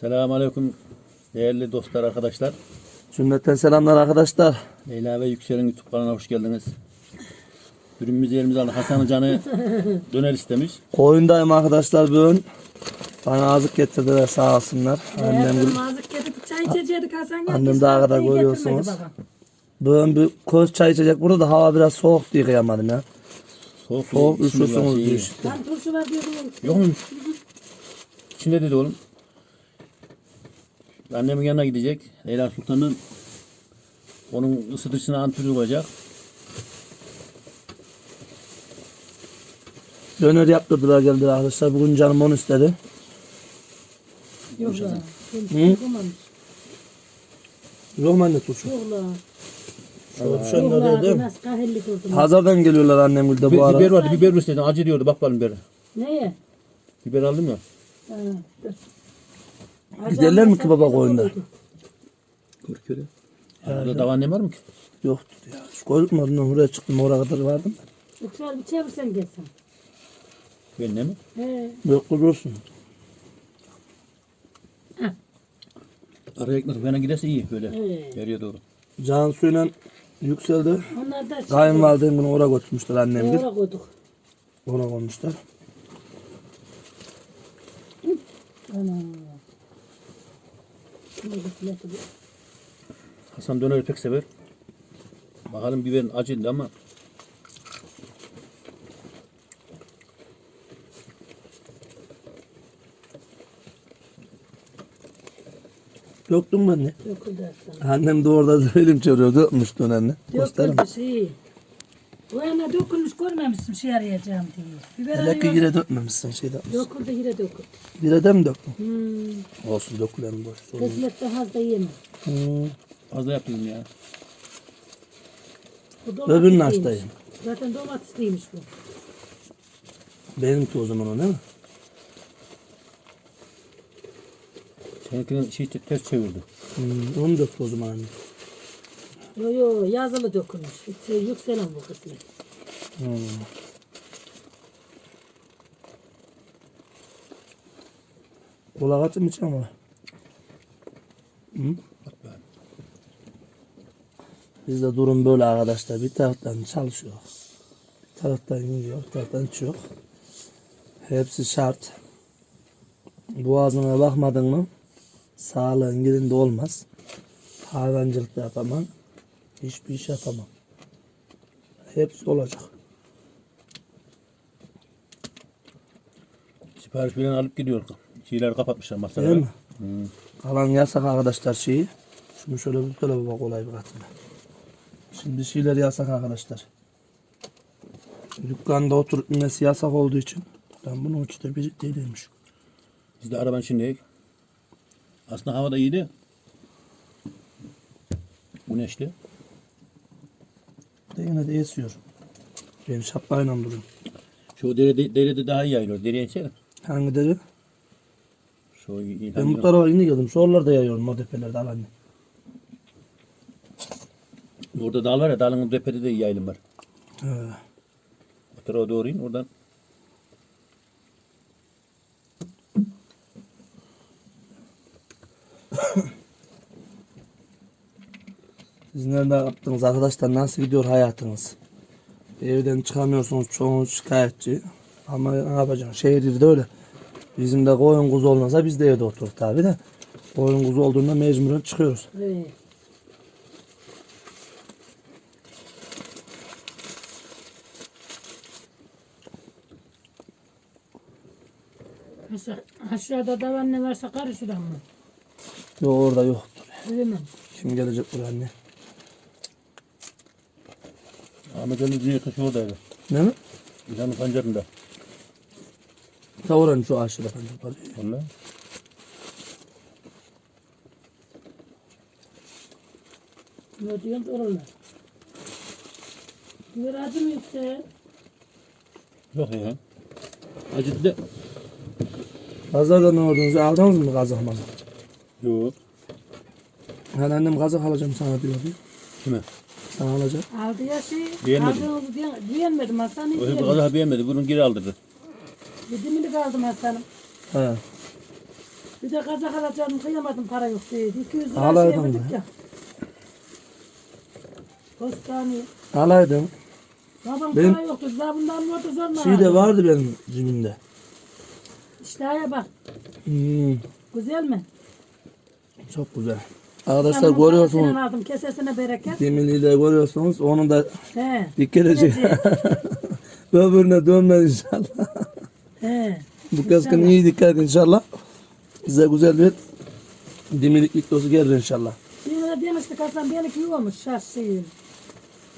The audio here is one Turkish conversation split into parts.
Selamünaleyküm değerli dostlar arkadaşlar. Cümleten selamlar arkadaşlar. Leyla ve Yüksel'in YouTube kanalına hoş geldiniz. Ürünümüzü yerimize aldık. Hasan Can'ı döner istemiş. Koyundayım arkadaşlar bugün. Bana azık getirdiler sağ olsunlar. Annem, Annem mazık getirip çay içecektik Hasan geldi. Annem daha kadar Sahteyi görüyorsunuz. bugün bir koz çay içecek. Burada da hava biraz soğuk diye kıyamadım ya. Soğuk, Soğuk işte. baba. Lan turşu var diyordum. Yok muymuş? İçinde dedi oğlum. Annemin yanına gidecek. Leyla Sultan'ın onun ısıtıcısına antrenör olacak. Döner yaptırdılar geldiler arkadaşlar. Bugün canım onu istedi. Yok lan. Hı? Yok mu anne turşu? Yok lan. Şöyle değil mi? Oldum. Hazırdan geliyorlar annem de bu Biber, ara. biber vardı. Biber mi istedin? Acı diyordu. Bak bakalım biber. Neye? Biber aldım ya. Ha, dur. Giderler mi ki baba koyunda? Korkuyor ya. Arada dava annem var mı ki? Yoktur ya. Şu koyduk mu? Ondan Oraya çıktım. Oraya kadar vardım. Yüksel bir çevirsen gelsen. Ben ne mi? He. Yok durursun. Araya ekmek falan giderse iyi böyle. He. Geriye doğru. Can suyla yükseldi. Onlar da Kayınvalidem bunu oraya götürmüşler annem bir. Oraya koyduk. Oraya koymuşlar. Ana. Şunu da silahı bir- Hasan döneri pek sever. Bakalım biberin acıydı ama Döktüm ben de. Döküldü. Annem de orada elim çeviriyor. Dökmüş dönerini. Gösterim. Döküldü şey. Bu yana dökülmüş görmemişsin şey arayacağım diye. Biber Hele ki yine dökmemişsin şeyden. Döküldü yine döküldü. Bire de mi döktün? Hmm. Olsun dökülelim boş. sorun yok. Kısmette fazla yiyemem. Hmm. fazla yapıyorum ya. Bu Öbürünü domatesliymiş. açtayım. Zaten domatesliymiş bu. Benimki o zaman o değil mi? Seninkinin şey ters çevirdi. Hmm. Onu döktü o zaman anne. Yo yo yazılı dökülmüş. Şey, yükselen bu kısmet. Hmm. Kola kaçı mı içeceğim ama? Hı? Bizde durum böyle arkadaşlar. Bir taraftan çalışıyor. Bir taraftan yiyor, bir taraftan içiyor. Hepsi şart. Boğazına bakmadın mı sağlığın yerinde olmaz. Hayvancılık da yapamam. Hiçbir iş yapamam. Hepsi olacak. Sipariş falan alıp gidiyor. Şeyleri kapatmışlar masaları. Değil mi? Hmm. Kalan yasak arkadaşlar şeyi. Şunu şöyle bir tarafa bak olay bir katına. Şimdi şeyler yasak arkadaşlar. Dükkanda oturup inmesi yasak olduğu için ben bunu uçta birlikteymiş. Biz de araban şimdi aslında hava da iyiydi. Güneşli. De yine de esiyor. Ben şapkayla duruyorum. Şu derede, derede daha iyi yayılıyor. Dereye içelim. Hangi deri? Şu iyi. Ben bu tarafa yine geldim. Şu oralarda yayıyorum o tepelerde al anne. Orada dağ var ya dağın tepede de yayılım var. He. O tarafa doğru in oradan. Siz nerede yaptınız arkadaşlar? Nasıl gidiyor hayatınız? Evden çıkamıyorsunuz. Çoğunuz şikayetçi. Ama ne yapacaksın? Şehirde öyle. Bizim de koyun kuzu olmasa biz de evde otururuz tabi de. Koyun kuzu olduğunda mecburen çıkıyoruz. Evet. Aşağı, aşağıda davan ne varsa karışıran mı? Yok orada yoktur. Bilemem. Kim gelecek buraya anne? Ali Dünya Taşı oradaydı. Ne mi? İlhan'ın pancarında. Ta oranın şu aşağıda bence var. Valla. Ne diyorsun oralar? Biber acı mı yüksel? Yok ya. Acıdı da. Pazarda ne ordunuz? Aldınız mı kazak mazak? Yok. Yani annem kazak alacağım sana diyor. Kime? Sana alacak. Aldı ya şey. Beğenmedim. Aldığınızı diye, beğenmedim Hasan. Hiç O hep kadar beğenmedi. Bunu geri aldırdı. Yedi milik aldım Hasan'ım. He. Bir de kazak alacağım kıyamadım para yok dedi. 200 lira Alaydın şey verdik ya. Alaydın. Babam Benim- para yoktu. Daha bundan mı zorla Şey de vardı benim cebimde. İşte bak. Hmm, Güzel mi? çok güzel. Arkadaşlar Hanımın görüyorsunuz. aldım. Kesesine bereket. Demirliği de görüyorsunuz. Onun da He. dikkat edecek. Öbürüne dönmez inşallah. He. Bu keskın iyi dikkat edin inşallah. Bize güzel bir demirlik videosu gelir inşallah. De demiştik Hasan benimki yiyormuş şarj şeyi.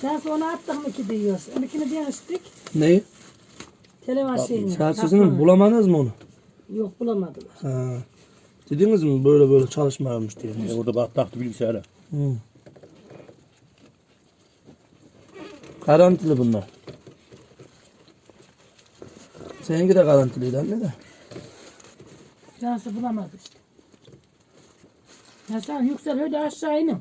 Sen sonra attık mı ki diyor. Onunkini demiştik. Neyi? Şarjısını takmanı. bulamadınız mı onu? Yok bulamadılar. Ha. Dediniz mi böyle böyle çalışmıyormuş diye. E, orada bak taktı bilgisayara. Hı. Garantili bunlar. Seninki de garantiliydi anne de. Cansı bulamadı işte. Hasan yüksel öyle aşağı inin.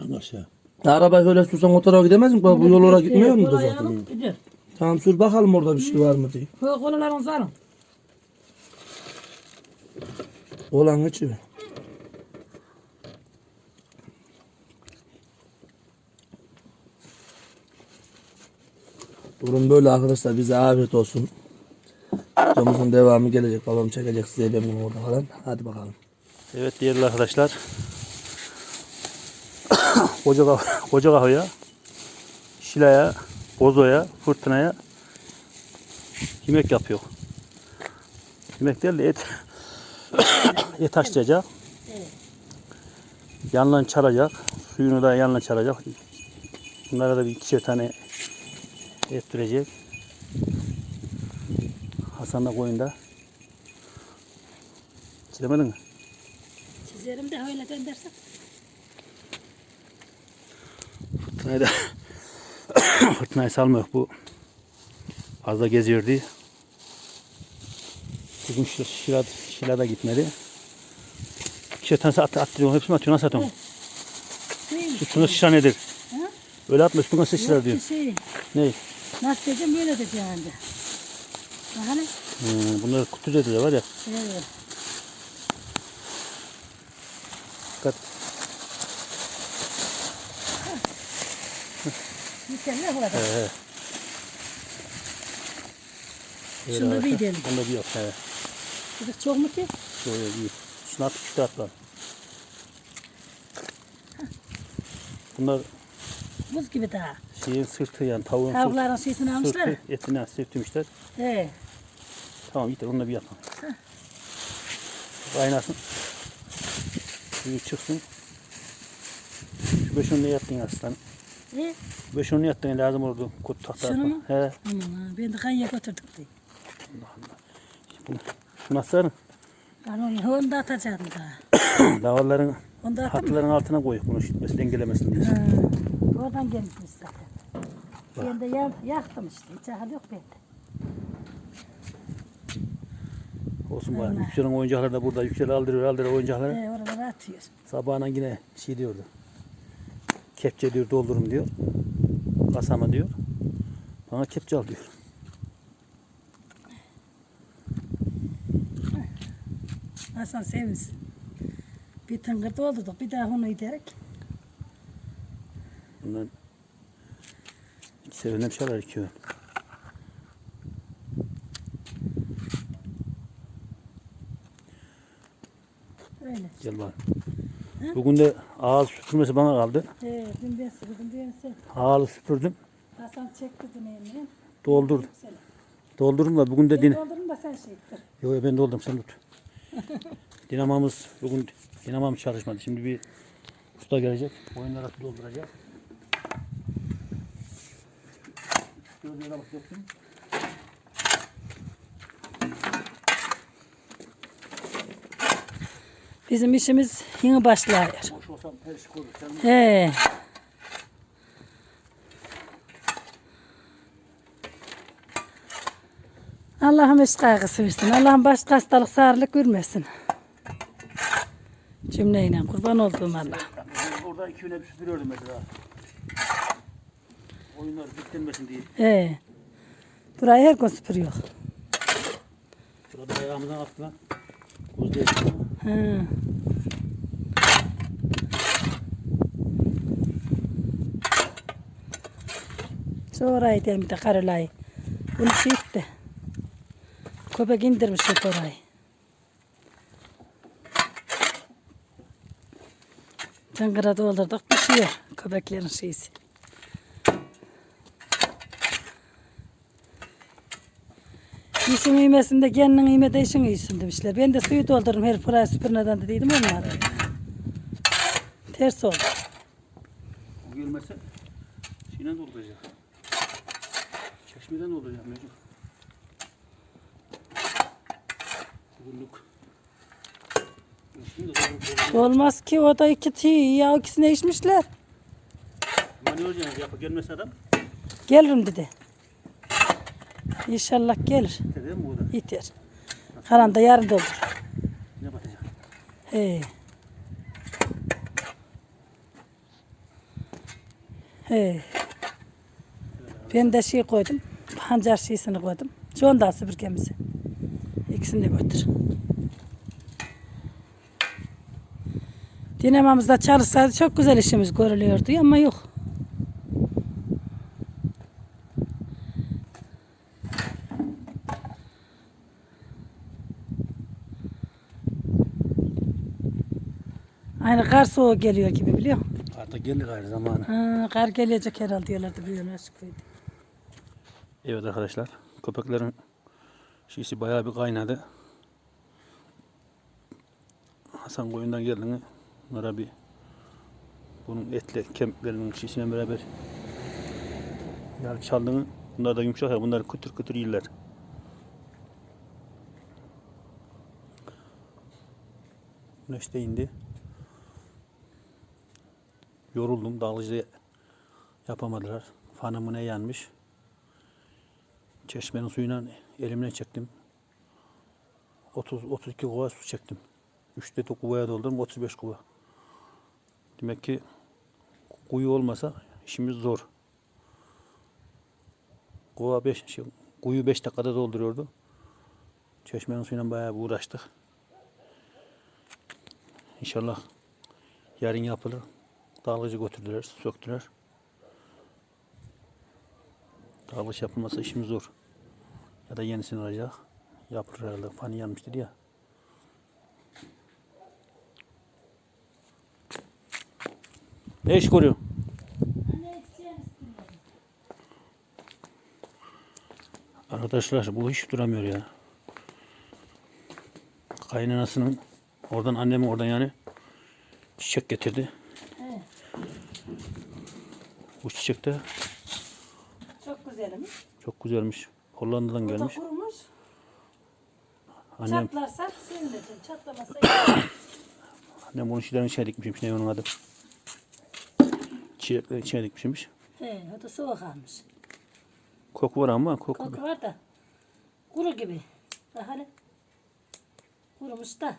Lan aşağı. Araba öyle sürsen o tarafa gidemez mi? Bu yol oraya gitmiyor mu zaten? gidiyor. Tamam sür bakalım orada bir şey var mı diye. Koy kolalarını sarın. Olan içi. Durum böyle arkadaşlar bize afiyet olsun. Videomuzun devamı gelecek. Babam çekecek size ben orada falan. Hadi bakalım. Evet değerli arkadaşlar. koca, kah koca kahveye, şilaya, bozoya, fırtınaya yemek yapıyor. Yemek değil de et. Et haşlayacak. Yandan çalacak. Suyunu da yandan çalacak. Bunlara da bir ikişer tane et dürecek. Hasan da koyunda. Çizemedin mi? Çizerim de öyle göndersem. Fırtınayı da fırtınayı salmıyor bu. Fazla geziyor diye. Bugün şila, şila, da gitmedi. İki tanesi at, attırıyor. Hepsini atıyor. Nasıl atıyorsun? Üstüne şişa nedir? Ha? Öyle atma üstüne şişa Yok diyor. şey. Ne? Nasıl diyeceğim böyle de. Hani? Hmm, bunlar kutu dediler var ya. Evet. Dikkat. Mükemmel bu kadar. He, he. Böyle Şunu da bir diyelim. Bunu da bir yap. He. Çocuk çok mu ki? Şöyle bir. Şunu at, işte at lan. Bunlar Buz gibi daha. şeyin sırtı yani tavuğun sırtı. Tavukların şeysini almışlar. Sırtı, etini sürtmüşler. He. Tamam yeter onunla bir yapalım. Kaynasın. Suyu çıksın. Şu beş onu yattın aslan? E, Beş onu yattın lazım oldu. Kut tahta. Şunu mu? He. aman ha, ben de kayıya götürdüm diye. Bunu, atsana. Ben onu, onu da. Davarların Onu da mı? hatların altına koy. Bunu şişmesi dengelemesin diye. Ha, oradan gelmiş zaten. Ben de ya, yaktım işte. Hiç hal yok bende. Olsun bari. Yüksel'in oyuncakları da burada. Yüksel aldırıyor aldırıyor oyuncakları. He, oradan atıyor. Sabahına yine şey diyordu. Kepçe diyor doldurum diyor. Kasama diyor. Bana kepçe al diyor. Hasan sevinsin. Bir tıngır doldurduk. Bir daha onu giderek. Bundan iki çalar iki ön. Öyle. Gel bak. Bugün de ağız süpürmesi bana kaldı. He, dün ben sıkıldım. Dün sen. Ağız süpürdüm. Hasan çekti dün elini. Doldurdum. Doldurdum da bugün de Ben din. doldurdum da sen şey ettir. Yo yo, ben doldurdum sen tut. Dinamamız bugün dinamam çalışmadı. Şimdi bir usta gelecek. Oyunlara su dolduracak. Gözlere bak yapayım. Bizim işimiz yeni başlıyor. Boş olsam her iş olur. He. Allah'ım eş kaygısı versin. Allah'ım başka hastalık sağırlık vermesin. Cümleyle kurban olduğum Allah. Orada iki güne bir süpürüyordum mesela. Oyunlar bitlenmesin diye. He. Burayı her gün süpürüyor. Şurada ayağımızdan attılar. Havuz değil. Hı. Sonra gidelim bir de karılayı. Bunu şey etti. Köpek indirmiş hep orayı. Tıngıra doldurduk düşüyor köpeklerin şeysi. İşin iğmesinde kendinin iğmede işin iyisini demişler. Ben de suyu doldururum her parayı süpürmeden de dedim olmadı. Ters oldu. O gelmezse şeyden dolduracak. Çeşmeden dolduracak mecbur. Şimdi dolduracak. Olmaz ki o da iki tüy ya ikisini içmişler. Ne olacak? Yapı gelmezse adam. Gelirim dedi. İnşallah gelir. Dedi mi bu da? Yeter. Karan da yarın doldur. Ne batacak? He. He. Ben de şey koydum. Pancar şeysini koydum. John da süpürgemizi. İkisini de götür. Dinamamızda çalışsaydı çok güzel işimiz görülüyordu ama yok. Aynı kar soğuğu geliyor gibi biliyor musun? Artık gelir gayrı zamanı. Ha, kar gelecek herhalde diyorlardı aşkıydı. Evet arkadaşlar. Köpeklerin şişi bayağı bir kaynadı. Hasan koyundan geldiğini bunlara bir bunun etle kemiklerinin şişine beraber yani çaldığını bunlar da yumuşak ya bunları kütür kütür yerler. Güneş de indi. Yoruldum. Dalgıcı yapamadılar. Fanımı ne yanmış. Çeşmenin suyuna elimle çektim. 30 32 kova su çektim. 3'te de kuvaya doldurdum 35 kuva. Demek ki kuyu olmasa işimiz zor. Kova 5 şey, kuyu 5 dakikada dolduruyordu. Çeşmenin suyuna bayağı uğraştık. İnşallah yarın yapılır. Dalgıcı götürdüler, söktüler. Dalgıç yapılmasa işimiz zor. Ya da yenisini alacak. Yapılır herhalde. Fani yanmıştır ya. Ne iş görüyorsun? Arkadaşlar bu hiç duramıyor ya. Kaynanasının oradan annemin oradan yani çiçek getirdi. He. Bu çiçek de Çok güzelmiş. çok güzelmiş. Hollanda'dan Bu da gelmiş. kurumuş. Annem, Çatlarsa sevinirsin. Çatlamasa annem bunu şeyden içine dikmişmiş. Ne onun adı? Çiçekleri içine dikmişmiş. He, o da soğuk almış. Koku var ama koku. Koku var da. Kuru gibi. Bak hele. Kurumuş da.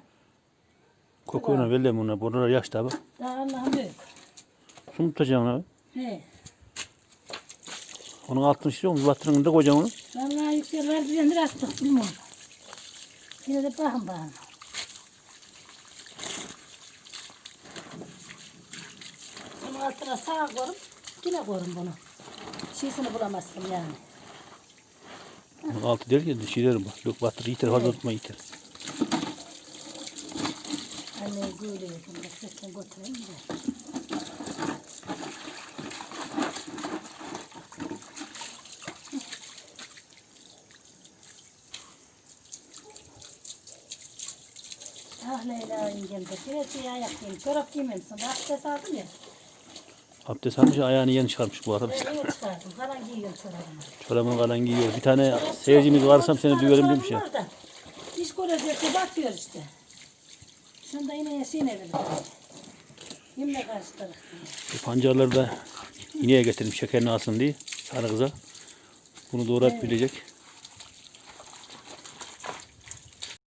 Kokuyla belli bunlar. Buralar yaş tabi. Daha Allah'ım büyük. Su mu tutacaksın abi? He. Onun altını istiyor musun? Batırın da kocaman onu. Vallahi yüksel var diyendir attık bilmiyorum. Yine de bakın bakın. Bunun altına sağ koyup yine koyarım bunu. Şişini bulamazsın yani. Onun altı der ki şeyler bak. Yok batır yeter fazla tutma yeter. Anne böyle yapayım da götüreyim de. Yengem de şey ayak giyeyim. Çorap giymemişsin. Abdest aldım ya. Abdest almış ayağını yeni çıkarmış bu arkadaşlar. Yeni çıkardım. Karan giyiyorum çorabımı. Çorabını kalan giyiyor. Bir tane seyircimiz varsam seni duyarım demiş ya. Da, İş görecekse batıyor işte. Şunda yine yaşayın evini. Yine karıştırdık. Bu pancarları da ineğe getirmiş şekerini alsın diye. Sarı kıza. Bunu doğrayıp bilecek.